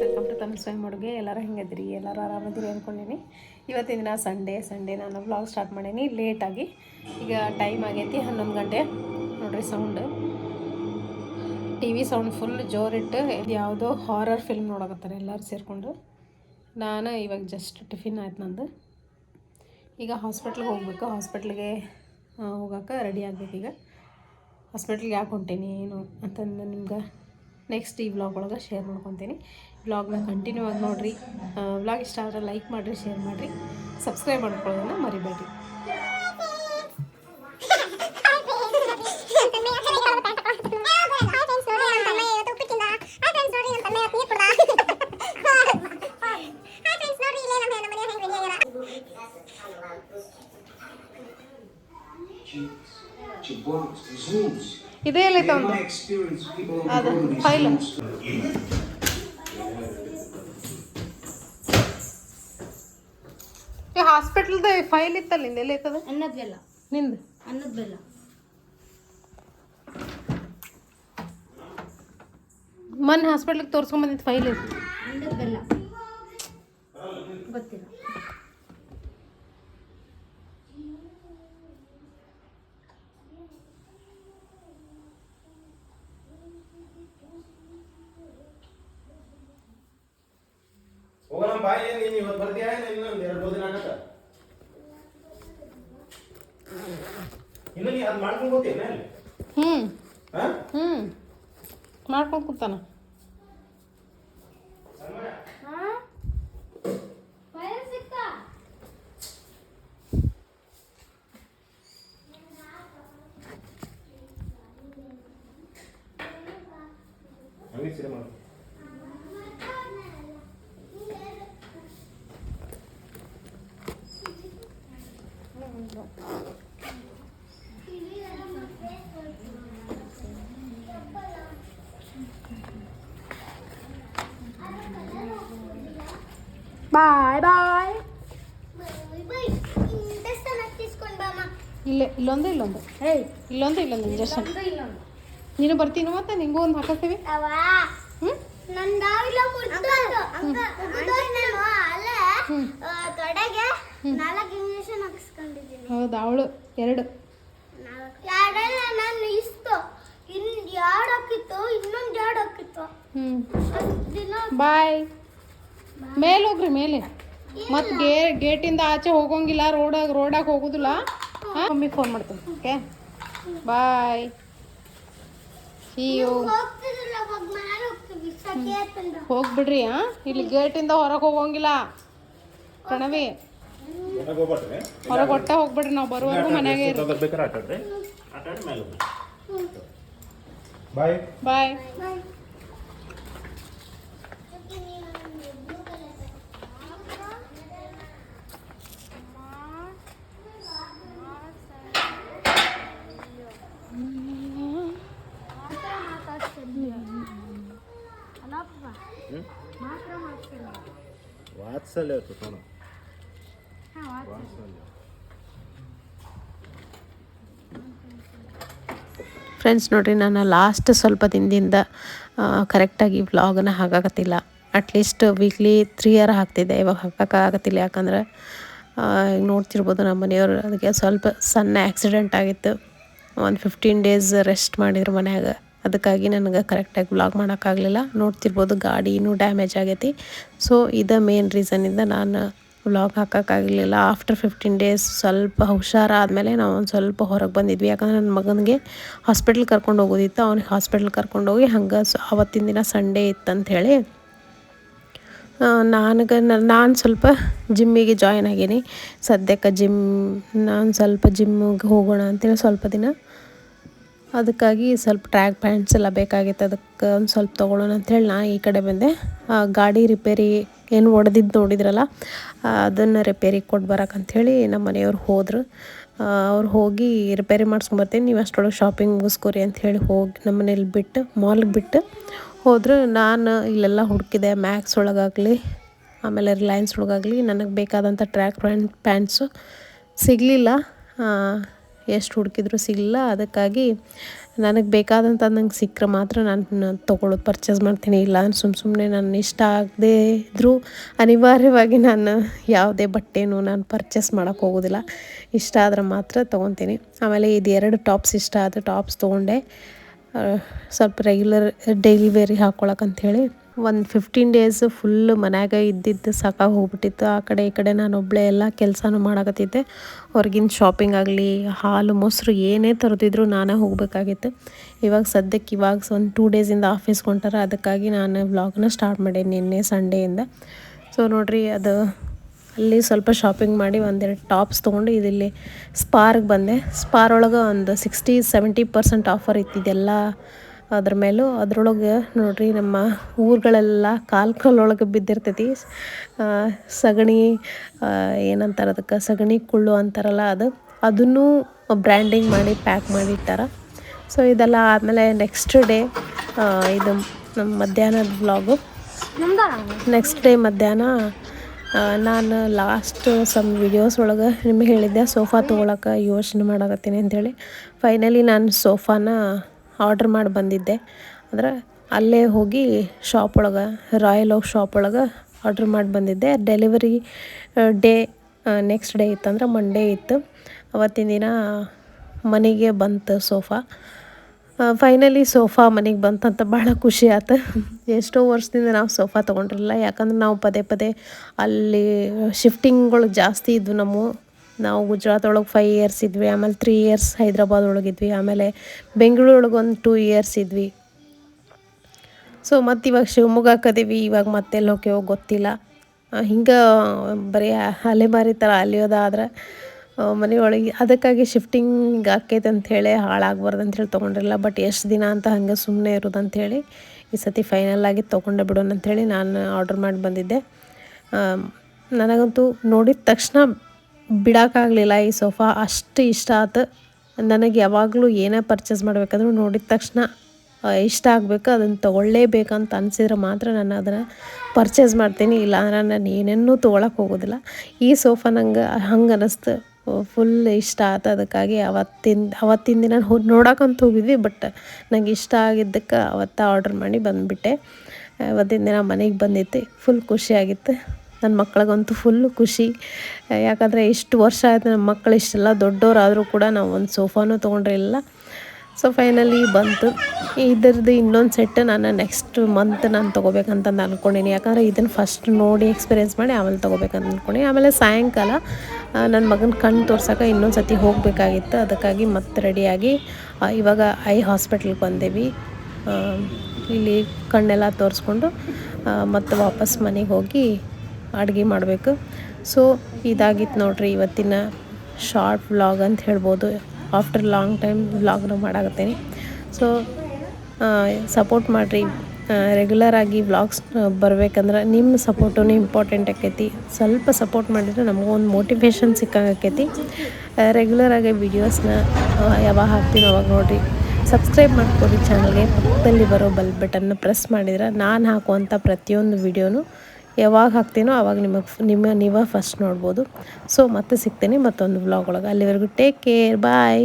Welcome to ತಮ್ಮ ಸ್ವಯಂ ಅಡುಗೆ ಎಲ್ಲರೂ ಹೆಂಗದ್ರಿ ಎಲ್ಲರೂ ಆರಾಮದಿರಿ ಅಂದ್ಕೊಂಡೀನಿ ಇವತ್ತಿನ ದಿನ ಸಂಡೇ ಸಂಡೇ ನಾನು ವ್ಲಾಗ್ ಸ್ಟಾರ್ಟ್ ಮಾಡೀನಿ. ಲೇಟಾಗಿ ಈಗ ಟೈಮ್ ಆಗೈತಿ, ಹನ್ನೊಂದು ಗಂಟೆ. ನೋಡ್ರಿ sound T V sound full ಜೋರಿಟ್ಟು ಯಾವುದೋ ಹಾರರ್ ಫಿಲ್ಮ್ ನೋಡಕತ್ತಾರೆ ಎಲ್ಲರೂ ಸೇರಿಕೊಂಡು. ನಾನು ಇವಾಗ ಜಸ್ಟ್ ಟಿಫಿನ್ ಆಯ್ತು ನಂದು. ಈಗ ಹಾಸ್ಪಿಟ್ಲಿಗೆ ಹೋಗ್ಬೇಕು. ಹಾಸ್ಪಿಟ್ಲಿಗೆ ಹೋಗೋಕೆ ರೆಡಿ ಆಗಬೇಕು ಈಗ. ಹಾಸ್ಪಿಟ್ಲಿಗೆ ಯಾಕೆ ಹೊಂಟೇನಿ ಏನು ಅಂತಂದು ನಿಮ್ಗೆ ನೆಕ್ಸ್ಟ್ ಈ ವ್ಲಾಗ್ ಒಳಗೆ ಶೇರ್ ಮಾಡ್ಕೊತೀನಿ. ವ್ಲಾಗ್ನ ಕಂಟಿನ್ಯೂ ಆಗಿ ನೋಡಿರಿ. ವ್ಲಾಗ್ ಇಷ್ಟ ಆದರೆ ಲೈಕ್ ಮಾಡಿರಿ ಶೇರ್ ಮಾಡಿರಿ. ಸಬ್ಸ್ಕ್ರೈಬ್ ಮಾಡ್ಕೊಳ್ಳೋದನ್ನು ಮರಿಬೇಡಿ ಇದೇ ಎಲ್ಲ ಒಂದು ಅದು ಫೈಲ್. ಹಾಸ್ಪಿಟಲ್ದ ಫೈಲ್ ಇತ್ತಲ್ಲ ನಿಂದ ಎಲ್ಲ ಐತದ ಅನ್ನದ ಬೆಲ್ಲ ನಿಂದು? ಅನ್ನದ ಬೆಲ್ಲ ಮೊನ್ನೆ ಹಾಸ್ಪಿಟ್ಲಿಗೆ ತೋರ್ಸ್ಕೊಂಡ್ ಬಂದಿದ್ದು ಫೈಲ್ ಐತಿ ಅನ್ನದ ಬೆಲ್ಲ ಗೊತ್ತಿಲ್ಲ. ಹೋಗೋಣ ಬಾ ಏನು ನೀನು ಇವತ್ತು ಬರ್ತೀಯಾ? ಇನ್ನೊಂದು ಎರಡು ಮೂರು ದಿನ ಆಗತ್ತ? ಇನ್ನು ನೀ ಅದು ಮಾಡ್ಕೊಂಡು ಹೋಗ್ತೀಯ ಹ್ಞೂ ಹಾ? ಹ್ಞೂ ಮಾಡ್ಕೊಂಡು ಕೂತಾನ ಹಂಗೆ ಸಿರೆ ಮಾಡು ಬಾಯ್ ಬಾಯ್ ಇಲ್ಲೇ ಇಲ್ಲೊಂದು ಇಲ್ಲೊಂದು ಏಯ್ ಇಲ್ಲೊಂದು ಇಲ್ಲೊಂದು ಇಂಜೆಕ್ಷನ್ ಒಂದು ಇಲ್ಲೊಂದು ನೀನು ಬರ್ತೀನಿ ಮತ್ತೆ ನಿಂಗೂ ಒಂದು ಹಾಕಿಸ್ತೀವಿ ಹ್ಞೂ ತೊಡೆಗೆ ನಾಲ್ಕು ಇಂಜೆಕ್ಷನ್ ಹಾಕಿಸ್ಕೊಂಡಿದ್ದೀನಿ ಹೌದು? ಅವಳು ಎರಡು. ಎರಡೆಲ್ಲ ನಾನು ಇಸ್ತು ಇನ್ ಎರಡು ಹಾಕಿತ್ತು ಇನ್ನೊಂದು ಎರಡು ಹಾಕಿತ್ತು ಹ್ಞೂ ಅದ್ ದಿನ ಬಾಯ್. ಮೇಲೆ ಹೋಗ್ರಿ ಮೇಲೆ. ಮತ್ತು ಗೇ ಗೇಟಿಂದ ಆಚೆ ಹೋಗೋಂಗಿಲ್ಲ ರೋಡಾಗ ರೋಡಾಗ ಹೋಗೋದಿಲ್ಲ. ಹಾಂ? ಮಮ್ಮಿಗೆ ಫೋನ್ ಮಾಡ್ತೀನಿ ಓಕೆ ಬಾಯ್ ಹೋಗ್ಬಿಡ್ರಿ ಹಾಂ? ಇಲ್ಲಿ ಗೇಟಿಂದ ಹೊರಗೆ ಹೋಗೋಂಗಿಲ್ಲ. ಪ್ರಣವಿ. ಹೊರಗೆ ಹೋಗ್ಬಾರ್ದ್ರೆ ಹೊರಗೆ ಒಟ್ಟೆ ಹೋಗ್ಬಿಡ್ರಿ ನಾವು ಬರುವವರೆಗೂ ಮನ್ಯಾಗೆ ಇರಿ ಬೇಕಾರೆ ಆಟ ಆಡ್ರಿ ಆಟ ಆಡಿ ಮೇಲೆ ಬಾಯ್ ಬಾಯ್ ವಾತ್ಸಲ್ಯ ಇತ್ತು ತೋಣ ವಾತ್ಸಲ್ಯ ಫ್ರೆಂಡ್ಸ್ ನೋಡಿರಿ ನಾನು ಲಾಸ್ಟ್ ಸ್ವಲ್ಪ ದಿನದಿಂದ ಕರೆಕ್ಟಾಗಿ ವ್ಲಾಗನ್ನ ಹಾಕಾಕತ್ತಿಲ್ಲ. At least weekly three year ಹಾಕ್ತಿದ್ದೆ, ಇವಾಗ ಹಾಕೋಕ್ಕಾಗತ್ತಿಲ್ಲ ಯಾಕಂದ್ರೆ ಈಗ ನೋಡ್ತಿರ್ಬೋದು ನಮ್ಮ ಮನೆಯವರು, ಅದಕ್ಕೆ ಸ್ವಲ್ಪ ಸಣ್ಣ ಆ್ಯಕ್ಸಿಡೆಂಟ್ ಆಗಿತ್ತು. ಒಂದು ಫಿಫ್ಟೀನ್ ಡೇಸ್ ರೆಸ್ಟ್ ಮಾಡಿದ್ರು ಮನ್ಯಾಗ. ಅದಕ್ಕಾಗಿ ನನಗೆ ಕರೆಕ್ಟಾಗಿ ವ್ಲಾಗ್ ಮಾಡೋಕ್ಕಾಗಲಿಲ್ಲ ನೋಡ್ತಿರ್ಬೋದು ಗಾಡಿ ಇನ್ನೂ ಡ್ಯಾಮೇಜ್ ಆಗೈತಿ. ಸೊ ಇದು ಮೇನ್ ರೀಸನಿಂದ ನಾನು ವ್ಲಾಗ್ ಹಾಕೋಕ್ಕಾಗಲಿಲ್ಲ. ಆಫ್ಟರ್ ಫಿಫ್ಟೀನ್ ಡೇಸ್ ಸ್ವಲ್ಪ ಹುಷಾರಾದಮೇಲೆ ನಾವು ಒಂದು ಸ್ವಲ್ಪ ಹೊರಗೆ ಬಂದಿದ್ವಿ. ಯಾಕಂದ್ರೆ ನನ್ನ ಮಗನಿಗೆ ಹಾಸ್ಪಿಟ್ಲ್ ಕರ್ಕೊಂಡು ಹೋಗೋದಿತ್ತು. ಅವ್ನಿಗೆ ಹಾಸ್ಪಿಟ್ಲ್ ಕರ್ಕೊಂಡೋಗಿ ಹಂಗೆ ಆವತ್ತಿನ ದಿನ ಸಂಡೇ ಇತ್ತಂಥೇಳಿ ನನಗೆ ನಾನು ಸ್ವಲ್ಪ ಜಿಮ್ಮಿಗೆ ಜಾಯ್ನ್ ಆಗೀನಿ. ಸದ್ಯಕ್ಕೆ ಜಿಮ್ ನಾನು ಸ್ವಲ್ಪ ಜಿಮ್ಮಿಗೆ ಹೋಗೋಣ ಅಂತೇಳಿ ಸ್ವಲ್ಪ ದಿನ ಅದಕ್ಕಾಗಿ ಸ್ವಲ್ಪ ಟ್ರ್ಯಾಕ್ ಪ್ಯಾಂಟ್ಸ್ ಎಲ್ಲ ಬೇಕಾಗಿತ್ತು. ಅದಕ್ಕೆ ಒಂದು ಸ್ವಲ್ಪ ತೊಗೊಳೋಣ ಅಂಥೇಳಿ ನಾ ಈ ಕಡೆ ಬಂದೆ. ಗಾಡಿ ರಿಪೇರಿ ಏನು ಒಡೆದಿದ್ದು ನೋಡಿದ್ರಲ್ಲ ಅದನ್ನು ರಿಪೇರಿ ಕೊಟ್ಟು ಬರೋಕಂಥೇಳಿ ನಮ್ಮ ಮನೆಯವ್ರು ಹೋದರು. ಅವ್ರು ಹೋಗಿ ರಿಪೇರಿ ಮಾಡ್ಸ್ಕೊಂಬರ್ತೀನಿ ನೀವು ಅಷ್ಟರೊಳಗೆ ಶಾಪಿಂಗ್ ಮುಗಿಸ್ಕೊರಿ ಅಂತ ಹೇಳಿ ಹೋಗಿ ನಮ್ಮ ಮನೇಲಿ ಬಿಟ್ಟು ಮಾಲ್ಗೆ ಬಿಟ್ಟು ಹೋದ್ರೆ. ನಾನು ಇಲ್ಲೆಲ್ಲ ಹುಡುಕಿದೆ ಮ್ಯಾಕ್ಸ್ ಒಳಗಾಗಲಿ, ಆಮೇಲೆ ರಿಲಯನ್ಸ್ ಒಳಗಾಗಲಿ. ನನಗೆ ಬೇಕಾದಂಥ ಟ್ರ್ಯಾಕ್ ಪ್ಯಾಂಟ್ ಪ್ಯಾಂಟ್ಸು ಸಿಗಲಿಲ್ಲ. ಎಷ್ಟು ಹುಡುಕಿದ್ರು ಸಿಗಲಿಲ್ಲ. ಅದಕ್ಕಾಗಿ ನನಗೆ ಬೇಕಾದಂಥ ನಂಗೆ ಸಿಕ್ಕರೆ ಮಾತ್ರ ನಾನು ತೊಗೊಳ್ಳೋದು ಪರ್ಚೇಸ್ ಮಾಡ್ತೀನಿ. ಇಲ್ಲ ಸುಮ್ಮ ಸುಮ್ಮನೆ ನನ್ನ ಇಷ್ಟ ಆಗದೇ ಇದ್ದರೂ ಅನಿವಾರ್ಯವಾಗಿ ನಾನು ಯಾವುದೇ ಬಟ್ಟೆನೂ ನಾನು ಪರ್ಚೇಸ್ ಮಾಡೋಕ್ಕೆ ಹೋಗೋದಿಲ್ಲ. ಇಷ್ಟ ಆದ್ರೆ ಮಾತ್ರ ತೊಗೊತೀನಿ. ಆಮೇಲೆ ಇದು ಎರಡು ಟಾಪ್ಸ್ ಇಷ್ಟ ಆದ ಟಾಪ್ಸ್ ತೊಗೊಂಡೆ. ಸ್ವಲ್ಪ ರೆಗ್ಯುಲರ್ ಡೈಲಿ ವೇರಿಗೆ ಹಾಕ್ಕೊಳಕ್ಕಂಥೇಳಿ ಒಂದು ಫಿಫ್ಟೀನ್ ಡೇಸ್ ಫುಲ್ ಮನ್ಯಾಗ ಇದ್ದಿದ್ದು ಸಾಕಾಗಿ ಹೋಗ್ಬಿಟ್ಟಿತ್ತು. ಆ ಕಡೆ ಈ ಕಡೆ ನಾನು ಒಬ್ಬಳೇ ಎಲ್ಲ ಕೆಲಸನೂ ಮಾಡಕತ್ತಿದ್ದೆ. ಹೊರಗಿನ ಶಾಪಿಂಗ್ ಆಗಲಿ, ಹಾಲು, ಮೊಸರು ಏನೇ ತರದಿದ್ರು ನಾನೇ ಹೋಗಬೇಕಾಗಿತ್ತು. ಇವಾಗ ಸದ್ಯಕ್ಕೆ ಇವಾಗ ಒಂದು ಟೂ ಡೇಸಿಂದ ಆಫೀಸ್ ಹೊಂಟಾರ. ಅದಕ್ಕಾಗಿ ನಾನು ವ್ಲಾಗ್ನ ಸ್ಟಾರ್ಟ್ ಮಾಡಿ ನಿನ್ನೆ ಸಂಡೇಯಿಂದ ಸೊ ನೋಡಿರಿ, ಅದು ಅಲ್ಲಿ ಸ್ವಲ್ಪ ಶಾಪಿಂಗ್ ಮಾಡಿ ಒಂದೆರಡು ಟಾಪ್ಸ್ ತೊಗೊಂಡು ಇದಿಲ್ಲಿ ಸ್ಪಾರ್ಗೆ ಬಂದೆ. ಸ್ಪಾರ್ ಒಳಗೆ ಒಂದು ಸಿಕ್ಸ್ಟಿ ಸೆವೆಂಟಿ ಪರ್ಸೆಂಟ್ ಆಫರ್ ಇತ್ತಿದೆಲ್ಲ ಅದ್ರ ಮೇಲೂ ಅದ್ರೊಳಗೆ ನೋಡ್ರಿ ನಮ್ಮ ಊರುಗಳೆಲ್ಲ ಕಾಲು ಕಾಲೊಳಗೆ ಬಿದ್ದಿರ್ತೈತಿ ಸಗಣಿ ಏನಂತಾರೆ ಅದಕ್ಕೆ ಸಗಣಿ ಕುಳ್ಳು ಅಂತಾರಲ್ಲ ಅದು ಅದನ್ನು ಬ್ರ್ಯಾಂಡಿಂಗ್ ಮಾಡಿ ಪ್ಯಾಕ್ ಮಾಡಿ ಇಟ್ಟಾರ. ಸೊ ಇದೆಲ್ಲ ಆದಮೇಲೆ ನೆಕ್ಸ್ಟ್ ಡೇ ಇದು ನಮ್ಮ ಮಧ್ಯಾಹ್ನದ ಬ್ಲಾಗು ನೆಕ್ಸ್ಟ್ ಡೇ ಮಧ್ಯಾಹ್ನ ನಾನು ಲಾಸ್ಟ್ ಸಮ್ ವಿಡಿಯೋಸ್ ಒಳಗೆ ನಿಮಗೆ ಹೇಳಿದ್ದೆ ಸೋಫಾ ತೊಗೊಳಕ್ಕೆ ಯೋಚನೆ ಮಾಡಕತ್ತೀನಿ ಅಂಥೇಳಿ ಫೈನಲಿ ನಾನು ಸೋಫಾನ ಆರ್ಡ್ರ್ ಮಾಡಿ ಬಂದಿದ್ದೆ. ಅಂದ್ರೆ ಅಲ್ಲೇ ಹೋಗಿ ಶಾಪ್ ಒಳಗೆ ರಾಯಲ್ ಓಕ್ ಶಾಪ್ ಒಳಗೆ ಆರ್ಡ್ರ್ ಮಾಡಿ ಬಂದಿದ್ದೆ. ಡೆಲಿವರಿ ಡೇ ನೆಕ್ಸ್ಟ್ ಡೇ ಇತ್ತಂದ್ರೆ ಮಂಡೇ ಇತ್ತು ಅವತ್ತಿನ ದಿನ ಮನೆಗೆ ಬಂತು ಸೋಫಾ ಫೈನಲಿ ಸೋಫಾ ಮನೆಗೆ ಬಂತಂತ ಭಾಳ ಖುಷಿ ಆಯ್ತು ಎಷ್ಟೋ ವರ್ಷದಿಂದ ನಾವು ಸೋಫಾ ತೊಗೊಂಡಿರಲಿಲ್ಲ. ಯಾಕಂದ್ರೆ ನಾವು ಪದೇ ಪದೇ ಅಲ್ಲಿ ಶಿಫ್ಟಿಂಗ್ಗಳು ಜಾಸ್ತಿ ಇದ್ವು ನಮ್ಮ ನಾವು ಗುಜರಾತ್ ಒಳಗೆ ಫೈವ್ ಇಯರ್ಸ್ ಇದ್ವಿ, ಆಮೇಲೆ ತ್ರೀ ಇಯರ್ಸ್ ಹೈದ್ರಾಬಾದ್ ಒಳಗಿದ್ವಿ ಆಮೇಲೆ ಬೆಂಗಳೂರೊಳಗೆ ಒಂದು ಟೂ ಇಯರ್ಸ್ ಇದ್ವಿ. ಸೊ ಮತ್ತು ಇವಾಗ ಶಿವಮೊಗ್ಗ ಅದೀವಿ ಇವಾಗ ಮತ್ತೆಲ್ಲಿ ಹೋಗ್ಯೋ ಗೊತ್ತಿಲ್ಲ. ಹಿಂಗೆ ಬರೀ ಅಲೆಮಾರಿ ಥರ ಅಲಿಯೋದಾದ್ರೆ ಮನೆಯೊಳಗೆ ಅದಕ್ಕಾಗಿ ಶಿಫ್ಟಿಂಗ್ ಆಕೈತೆ ಅಂಥೇಳಿ ಹಾಳಾಗ್ಬಾರ್ದು ಅಂಥೇಳಿ ತೊಗೊಂಡಿರಲ್ಲ ಬಟ್ ಎಷ್ಟು ದಿನ ಅಂತ ಹಂಗೆ ಸುಮ್ಮನೆ ಇರೋದು ಅಂಥೇಳಿ ಈ ಸತಿ ಫೈನಲ್ ಆಗಿ ತೊಗೊಂಡೆ ಬಿಡೋಣ ಅಂಥೇಳಿ ನಾನು ಆರ್ಡ್ರ್ ಮಾಡಿ ಬಂದಿದ್ದೆ. ನನಗಂತೂ ನೋಡಿದ ತಕ್ಷಣ ಬಿಡೋಕ್ಕಾಗಲಿಲ್ಲ ಈ ಸೋಫಾ, ಅಷ್ಟು ಇಷ್ಟ ಆಯ್ತು ನನಗೆ ಯಾವಾಗಲೂ ಏನೇ ಪರ್ಚೇಸ್ ಮಾಡಬೇಕಾದ್ರೂ ನೋಡಿದ ತಕ್ಷಣ ಇಷ್ಟ ಆಗಬೇಕು, ಅದನ್ನು ತೊಗೊಳ್ಳೇಬೇಕಂತ ಅನಿಸಿದ್ರೆ ಮಾತ್ರ ನಾನು ಅದನ್ನು ಪರ್ಚೇಸ್ ಮಾಡ್ತೀನಿ. ಇಲ್ಲಾಂದ್ರೆ ನಾನು ಏನೇನೂ ತೊಗೊಳಕ್ಕೆ ಹೋಗೋದಿಲ್ಲ. ಈ ಸೋಫಾ ನಂಗೆ ಹಂಗೆ ಅನ್ನಿಸ್ತು ಫುಲ್ ಇಷ್ಟ ಆಯ್ತು ಅದಕ್ಕಾಗಿ ಅವತ್ತಿನ ಅವತ್ತಿನ ದಿನ ಹೋ ನೋಡೋಕ್ಕಂತ ಹೋಗಿದ್ವಿ ಬಟ್ ನಂಗೆ ಇಷ್ಟ ಆಗಿದ್ದಕ್ಕೆ ಅವತ್ತು ಆರ್ಡ್ರ್ ಮಾಡಿ ಬಂದುಬಿಟ್ಟೆ. ಅವತ್ತಿನ ದಿನ ಮನೆಗೆ ಬಂದಿತ್ತು ಫುಲ್ ಖುಷಿಯಾಗಿತ್ತು ನನ್ನ ಮಕ್ಕಳಿಗಂತೂ ಫುಲ್ಲು ಖುಷಿ. ಯಾಕಂದರೆ ಇಷ್ಟು ವರ್ಷ ಆಯ್ತು ನಮ್ಮ ಮಕ್ಕಳು ಇಷ್ಟೆಲ್ಲ ದೊಡ್ಡವರಾದರೂ ಕೂಡ ನಾವು ಒಂದು ಸೋಫಾನೂ ತೊಗೊಂಡಿರಲಿಲ್ಲ. ಸೊ ಫೈನಲಿ ಬಂತು. ಇದರದ್ದು ಇನ್ನೊಂದು ಸೆಟ್ ನಾನು ನೆಕ್ಸ್ಟ್ ಮಂತ್ ನಾನು ತೊಗೋಬೇಕಂತ ಅಂದ್ಕೊಂಡಿನಿ ಯಾಕಂದರೆ ಇದನ್ನು ಫಸ್ಟ್ ನೋಡಿ ಎಕ್ಸ್ಪೀರಿಯೆನ್ಸ್ ಮಾಡಿ ಆಮೇಲೆ ತೊಗೋಬೇಕಂತ ಅಂದ್ಕೊಂಡೆ ಆಮೇಲೆ ಸಾಯಂಕಾಲ ನನ್ನ ಮಗನ ಕಣ್ಣು ತೋರ್ಸೋಕೆ ಇನ್ನೊಂದು ಸತಿ ಹೋಗಬೇಕಾಗಿತ್ತು. ಅದಕ್ಕಾಗಿ ಮತ್ತೆ ರೆಡಿಯಾಗಿ ಇವಾಗ ಐ ಹಾಸ್ಪಿಟ್ಲಿಗೆ ಬಂದೇವಿ. ಇಲ್ಲಿ ಕಣ್ಣೆಲ್ಲ ತೋರಿಸ್ಕೊಂಡು ಮತ್ತು ವಾಪಸ್ ಮನೆಗೆ ಹೋಗಿ ಅಡುಗೆ ಮಾಡಬೇಕು. ಸೊ ಇದಾಗಿತ್ತು ನೋಡ್ರಿ ಇವತ್ತಿನ ಶಾರ್ಟ್ ವ್ಲಾಗ್ ಅಂತ ಹೇಳ್ಬೋದು. ಆಫ್ಟರ್ ಲಾಂಗ್ ಟೈಮ್ ವ್ಲಾಗ್ನ ಮಾಡಾಕತ್ತೇನೆ. ಸೊ ಸಪೋರ್ಟ್ ಮಾಡಿರಿ. ರೆಗ್ಯುಲರ್ ಆಗಿ ವ್ಲಾಗ್ಸ್ ಬರಬೇಕಂದ್ರೆ ನಿಮ್ಮ ಸಪೋರ್ಟೂ ಇಂಪಾರ್ಟೆಂಟ್ ಆಕೈತಿ. ಸ್ವಲ್ಪ ಸಪೋರ್ಟ್ ಮಾಡಿದ್ರೆ ನಮಗೊಂದು ಮೋಟಿವೇಶನ್ ಸಿಕ್ಕಂಗೆ ರೆಗ್ಯುಲರ್ ಆಗಿ ವೀಡಿಯೋಸ್ನ ಯಾವಾಗ ಹಾಕ್ತೀನೋ ಅವಾಗ ನೋಡಿರಿ. ಸಬ್ಸ್ಕ್ರೈಬ್ ಮಾಡ್ಕೊಡಿ ಚಾನಲ್ಗೆ ಪಕ್ಕದಲ್ಲಿ ಬರೋ ಬೆಲ್ ಬಟನ್ನ ಪ್ರೆಸ್ ಮಾಡಿದ್ರೆ ನಾನು ಹಾಕುವಂಥ ಪ್ರತಿಯೊಂದು ವೀಡಿಯೋನು ಯಾವಾಗ ಹಾಕ್ತೀನೋ ಆವಾಗ ನಿಮಗೆ ನಿಮ್ಮ, ನೀವೇ ಫಸ್ಟ್ ನೋಡ್ಬೋದು. ಸೊ ಮತ್ತೆ ಸಿಗ್ತೀನಿ ಮತ್ತೊಂದು ವ್ಲಾಗ್ ಒಳಗೆ. ಅಲ್ಲಿವರೆಗೂ ಟೇಕ್ ಕೇರ್ ಬಾಯ್